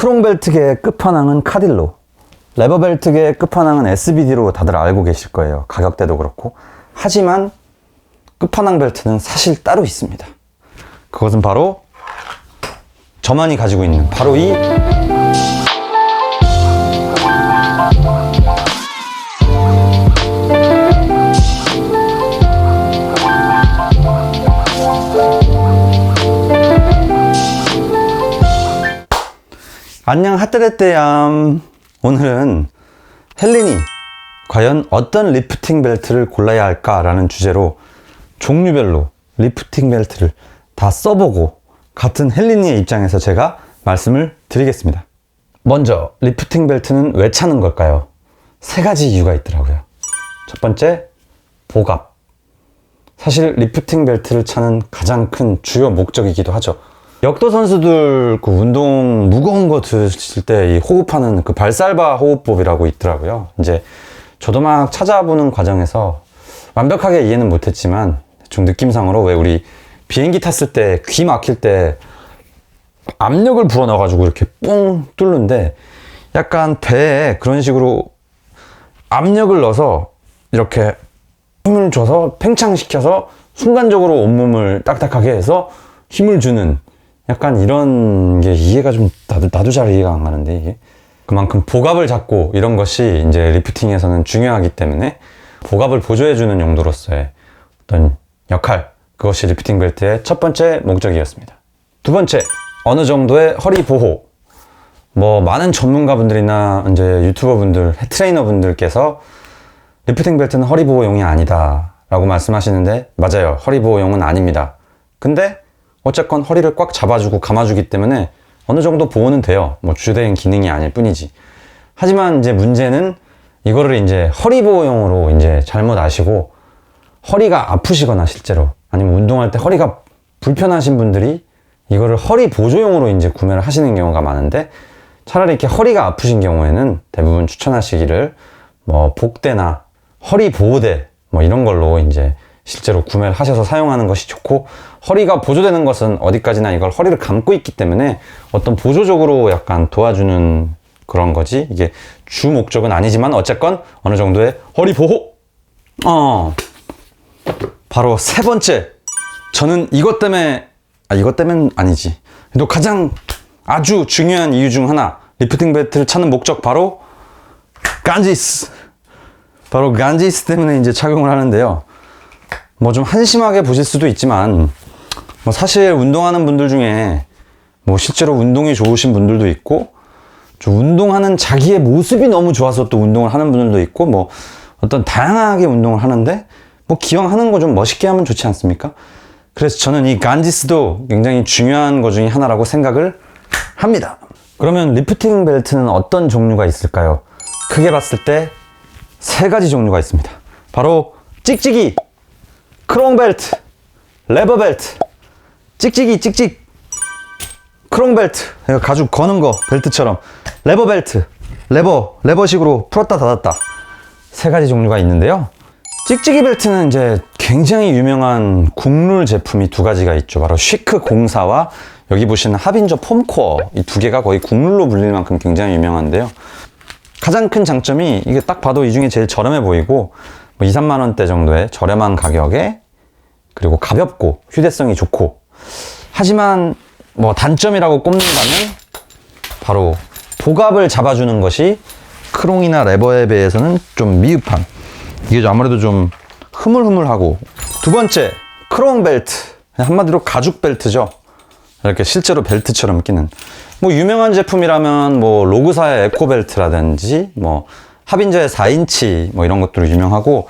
크롱벨트계의 끝판왕은 카딜로, 레버벨트계의 끝판왕은 SBD로 다들 알고 계실 거예요. 가격대도 그렇고. 하지만 끝판왕 벨트는 사실 따로 있습니다. 그것은 바로 저만이 가지고 있는 바로 이 안녕 핫뜨레떼얌 오늘은 헬린이 과연 어떤 리프팅 벨트를 골라야 할까 라는 주제로 종류별로 리프팅 벨트를 다 써보고 같은 헬린이의 입장에서 제가 말씀을 드리겠습니다 먼저 리프팅 벨트는 왜 차는 걸까요? 세 가지 이유가 있더라고요 첫 번째 보갑 사실 리프팅 벨트를 차는 가장 큰 주요 목적이기도 하죠. 역도 선수들 그 운동 무거운 거 드실 때 이 호흡하는 그 발살바 호흡법이라고 있더라고요. 이제 저도 막 찾아보는 과정에서 완벽하게 이해는 못했지만 좀 느낌상으로 왜 우리 비행기 탔을 때 귀 막힐 때 압력을 불어 넣어가지고 이렇게 뽕 뚫는데 약간 배에 그런 식으로 압력을 넣어서 이렇게 힘을 줘서 팽창시켜서 순간적으로 온몸을 딱딱하게 해서 힘을 주는 약간 이런 게 이해가 좀 나도, 나도 잘 이해가 안 가는데 이게 그만큼 복압을 잡고 이런 것이 이제 리프팅에서는 중요하기 때문에 복압을 보조해주는 용도로서의 어떤 역할 그것이 리프팅 벨트의 첫 번째 목적이었습니다. 두 번째 어느 정도의 허리 보호 뭐 많은 전문가분들이나 이제 유튜버분들, 트레이너분들께서 리프팅 벨트는 허리 보호용이 아니다 라고 말씀하시는데 맞아요. 허리 보호용은 아닙니다. 근데 어쨌건 허리를 꽉 잡아주고 감아주기 때문에 어느 정도 보호는 돼요. 뭐 주된 기능이 아닐 뿐이지. 하지만 이제 문제는 이거를 이제 허리 보호용으로 이제 잘못 아시고 허리가 아프시거나 실제로 아니면 운동할 때 허리가 불편하신 분들이 이거를 허리 보조용으로 이제 구매를 하시는 경우가 많은데 차라리 이렇게 허리가 아프신 경우에는 대부분 추천하시기를 뭐 복대나 허리 보호대 뭐 이런 걸로 이제 실제로 구매를 하셔서 사용하는 것이 좋고 허리가 보조되는 것은 어디까지나 이걸 허리를 감고 있기 때문에 어떤 보조적으로 약간 도와주는 그런 거지. 이게 주 목적은 아니지만 어쨌건 어느 정도의 허리 보호. 어. 바로 세 번째. 저는 이것 때문에 아 이것 때문은 아니지. 또 가장 아주 중요한 이유 중 하나 리프팅 벨트를 찾는 목적 바로 간지스. 바로 간지스 때문에 이제 착용을 하는데요. 뭐 좀 한심하게 보실 수도 있지만, 뭐 사실 운동하는 분들 중에 뭐 실제로 운동이 좋으신 분들도 있고, 좀 운동하는 자기의 모습이 너무 좋아서 또 운동을 하는 분들도 있고, 뭐 어떤 다양하게 운동을 하는데, 뭐 기왕 하는 거 좀 멋있게 하면 좋지 않습니까? 그래서 저는 이 간지스도 굉장히 중요한 것 중에 하나라고 생각을 합니다. 그러면 리프팅 벨트는 어떤 종류가 있을까요? 크게 봤을 때 세 가지 종류가 있습니다. 바로 찍찍이, 크롱벨트, 레버벨트, 찍찍이, 찍찍, 크롱벨트, 가죽 거는 거 벨트처럼 레버벨트, 레버, 레버식으로 풀었다 닫았다 세 가지 종류가 있는데요. 찍찍이 벨트는 이제 굉장히 유명한 국룰 제품이 두 가지가 있죠. 바로 쉬크 공사와 여기 보시는 하빈저 폼코어 이 두 개가 거의 국룰로 불릴 만큼 굉장히 유명한데요. 가장 큰 장점이 이게 딱 봐도 이 중에 제일 저렴해 보이고 뭐 2, 3만 원대 정도의 저렴한 가격에 그리고 가볍고 휴대성이 좋고. 하지만 뭐 단점이라고 꼽는다면 바로 복압을 잡아주는 것이 크롱이나 레버에 비해서는 좀 미흡한 이게 아무래도 좀 흐물흐물하고. 두 번째 크롱 벨트. 한마디로 가죽 벨트죠. 이렇게 실제로 벨트처럼 끼는. 뭐 유명한 제품이라면 뭐 로그사의 에코 벨트라든지 뭐 하빈저의 4인치 뭐 이런 것들이 유명하고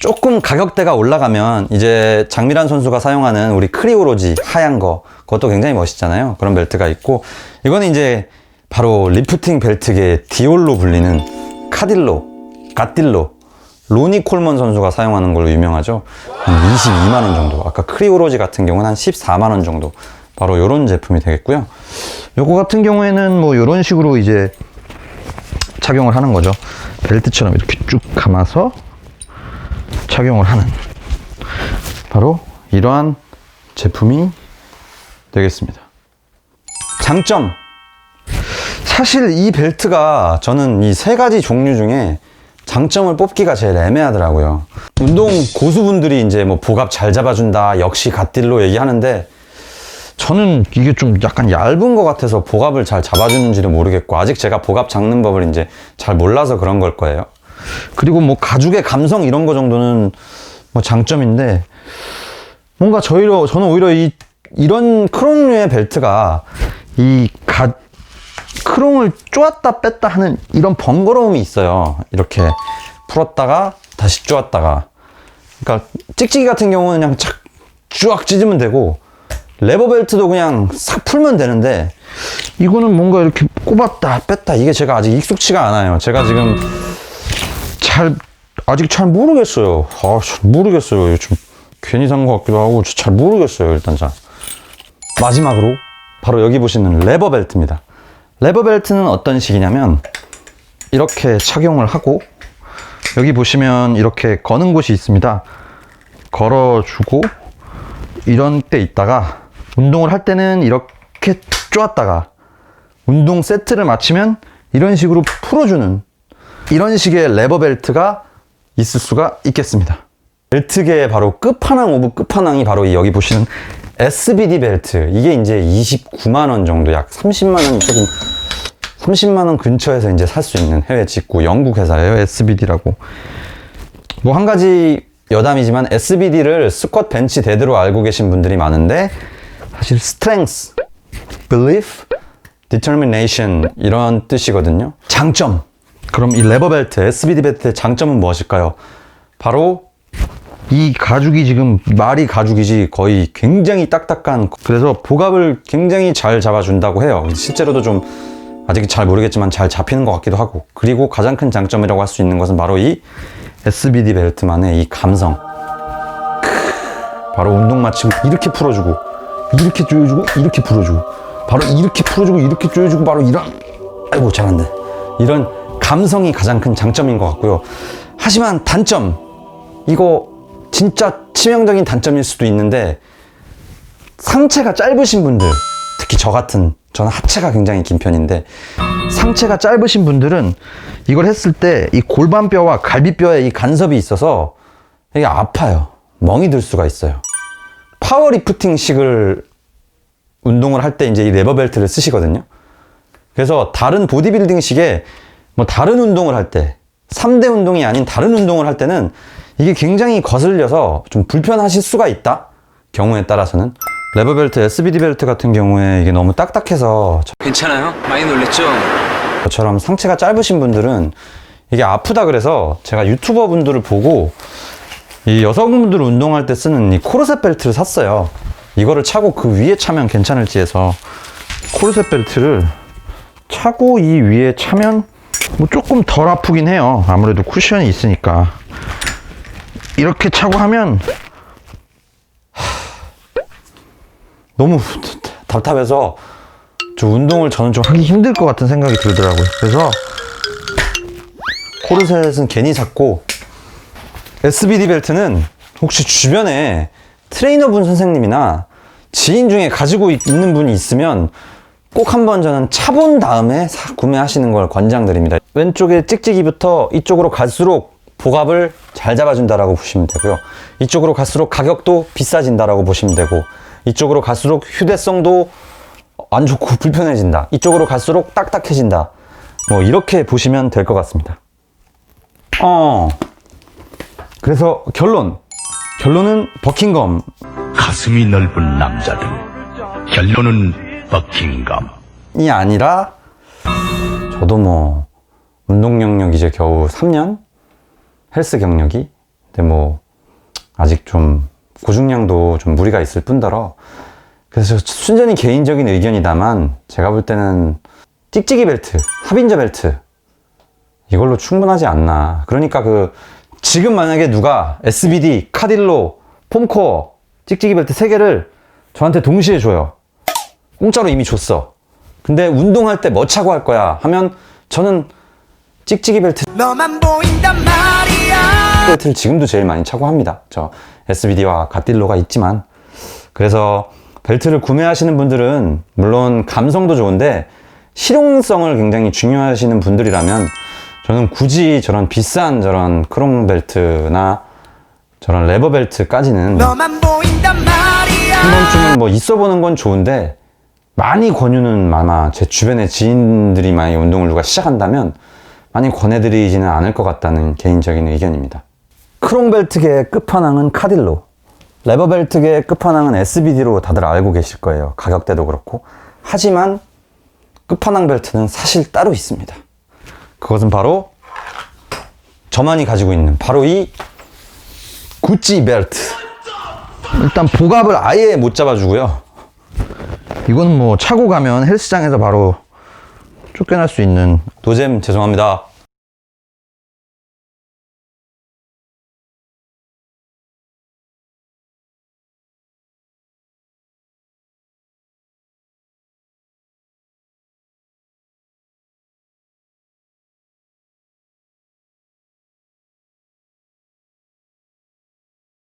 조금 가격대가 올라가면 이제 장미란 선수가 사용하는 우리 크리오로지 하얀 거 그것도 굉장히 멋있잖아요. 그런 벨트가 있고. 이거는 이제 바로 리프팅 벨트계 디올로 불리는 카딜로 갓딜로 로니 콜먼 선수가 사용하는 걸로 유명하죠. 한 22만 원 정도. 아까 크리오로지 같은 경우는 한 14만 원 정도. 바로 이런 제품이 되겠고요. 요거 같은 경우에는 뭐 이런 식으로 이제 착용을 하는 거죠. 벨트처럼 이렇게 쭉 감아서 착용을 하는 바로 이러한 제품이 되겠습니다. 장점 사실 이 벨트가 저는 이 세 가지 종류 중에 장점을 뽑기가 제일 애매하더라고요. 운동 고수분들이 이제 뭐 복압 잘 잡아준다, 역시 갓딜로 얘기하는데 저는 이게 좀 약간 얇은 것 같아서 복압을 잘 잡아주는지를 모르겠고 아직 제가 복압 잡는 법을 이제 잘 몰라서 그런 걸 거예요. 그리고 뭐 가죽의 감성 이런 거 정도는 뭐 장점인데 뭔가 저희로 저는 오히려 이 이런 크롬류의 벨트가 이 가, 크롱을 쪼았다 뺐다 하는 이런 번거로움이 있어요. 이렇게 풀었다가 다시 쪼았다가. 그러니까 찍찍이 같은 경우는 그냥 착 쭈악 찢으면 되고 레버 벨트도 그냥 싹 풀면 되는데 이거는 뭔가 이렇게 꼽았다 뺐다 이게 제가 아직 익숙치가 않아요. 제가 지금 잘 아직 잘 모르겠어요. 아, 잘 모르겠어요. 좀 괜히 산 것 같기도 하고 잘 모르겠어요. 일단 자 마지막으로 바로 여기 보시는 레버 벨트입니다. 레버 벨트는 어떤 식이냐면 이렇게 착용을 하고 여기 보시면 이렇게 거는 곳이 있습니다. 걸어주고 이런 때 있다가 운동을 할 때는 이렇게 쪼았다가 운동 세트를 마치면 이런 식으로 풀어주는 이런 식의 레버 벨트가 있을 수가 있겠습니다. 벨트계의 바로 끝판왕 오브 끝판왕이 바로 이 여기 보시는 SBD 벨트. 이게 이제 29만원 정도, 약 30만원 조금, 30만원 근처에서 이제 살 수 있는 해외 직구 영국 회사예요. SBD라고. 뭐 한 가지 여담이지만 SBD를 스쿼트 벤치 대대로 알고 계신 분들이 많은데 사실 strength, belief, 이런 뜻이거든요. 장점. 그럼 이 레버 벨트, SBD 벨트의 장점은 무엇일까요? 바로 이 가죽이 지금 말이 가죽이지 거의 굉장히 딱딱한 그래서 복압을 굉장히 잘 잡아준다고 해요. 실제로도 좀 아직 잘 모르겠지만 잘 잡히는 것 같기도 하고 그리고 가장 큰 장점이라고 할 수 있는 것은 바로 이 SBD 벨트만의 이 감성. 크, 바로 운동 마치고 이렇게 풀어주고 이렇게 조여주고 이렇게 풀어주고 바로 이렇게 풀어주고 이렇게 조여주고 바로 이런 아이고 잘한다 이런 감성이 가장 큰 장점인 것 같고요. 하지만 단점 이거 진짜 치명적인 단점일 수도 있는데 상체가 짧으신 분들 특히 저 같은 저는 하체가 굉장히 긴 편인데 상체가 짧으신 분들은 이걸 했을 때 이 골반뼈와 갈비뼈에 이 간섭이 있어서 이게 아파요. 멍이 들 수가 있어요. 파워리프팅식을 운동을 할 때 이제 이 레버벨트를 쓰시거든요. 그래서 다른 보디빌딩식에 뭐 다른 운동을 할 때 3대 운동이 아닌 다른 운동을 할 때는 이게 굉장히 거슬려서 좀 불편하실 수가 있다. 경우에 따라서는. 레버벨트, SBD 벨트 같은 경우에 이게 너무 딱딱해서 괜찮아요? 많이 놀랬죠? 저처럼 상체가 짧으신 분들은 이게 아프다 그래서 제가 유튜버 분들을 보고 이 여성분들 운동할 때 쓰는 이 코르셋 벨트를 샀어요. 이거를 차고 그 위에 차면 괜찮을지 해서 코르셋 벨트를 차고 이 위에 차면 뭐 조금 덜 아프긴 해요. 아무래도 쿠션이 있으니까. 이렇게 차고 하면 하, 너무 답답해서 저 운동을 저는 좀 하기 힘들 것 같은 생각이 들더라고요. 그래서 코르셋은 괜히 샀고 SBD 벨트는 혹시 주변에 트레이너분 선생님이나 지인 중에 가지고 있는 분이 있으면 꼭 한번 저는 차본 다음에 사 구매하시는 걸 권장드립니다. 왼쪽에 찍찍이부터 이쪽으로 갈수록 복압을 잘 잡아준다라고 보시면 되고요. 이쪽으로 갈수록 가격도 비싸진다라고 보시면 되고 이쪽으로 갈수록 휴대성도 안 좋고 불편해진다. 이쪽으로 갈수록 딱딱해진다. 뭐 이렇게 보시면 될 것 같습니다. 어. 그래서 결론. 결론은 버킹검. 가슴이 넓은 남자들. 결론은 버킹감. 이 아니라 저도 뭐 운동 영역 이제 겨우 3년 헬스 경력이 근데 뭐 아직 좀 고중량도 좀 무리가 있을 뿐더러 그래서 순전히 개인적인 의견이다만 제가 볼 때는 찍찍이 벨트, 합인저 벨트 이걸로 충분하지 않나. 그러니까 그 지금 만약에 누가 SBD, 카딜로, 폼코어, 찍찍이 벨트 세 개를 저한테 동시에 줘요. 공짜로 이미 줬어. 근데 운동할 때 뭐 차고 할 거야? 하면 저는 찍찍이 벨트. 너만 보인단 말이야. 벨트를 지금도 제일 많이 차고 합니다. 저 SBD와 갓딜로가 있지만. 그래서 벨트를 구매하시는 분들은 물론 감성도 좋은데 실용성을 굉장히 중요하시는 분들이라면 저는 굳이 저런 비싼 저런 크롬 벨트나 저런 레버 벨트까지는 한 번쯤은 뭐 있어 보는 건 좋은데 많이 권유는 아마 제 주변의 지인들이 많이 운동을 누가 시작한다면 많이 권해드리지는 않을 것 같다는 개인적인 의견입니다. 크롬벨트계의 끝판왕은 카딜로, 레버벨트계의 끝판왕은 SBD로 다들 알고 계실 거예요. 가격대도 그렇고. 하지만 끝판왕 벨트는 사실 따로 있습니다. 그것은 바로 저만이 가지고 있는 바로 이 구찌 벨트. 일단 복압을 아예 못 잡아주고요. 이거는 뭐 차고 가면 헬스장에서 바로 쫓겨날 수 있는 노잼 죄송합니다.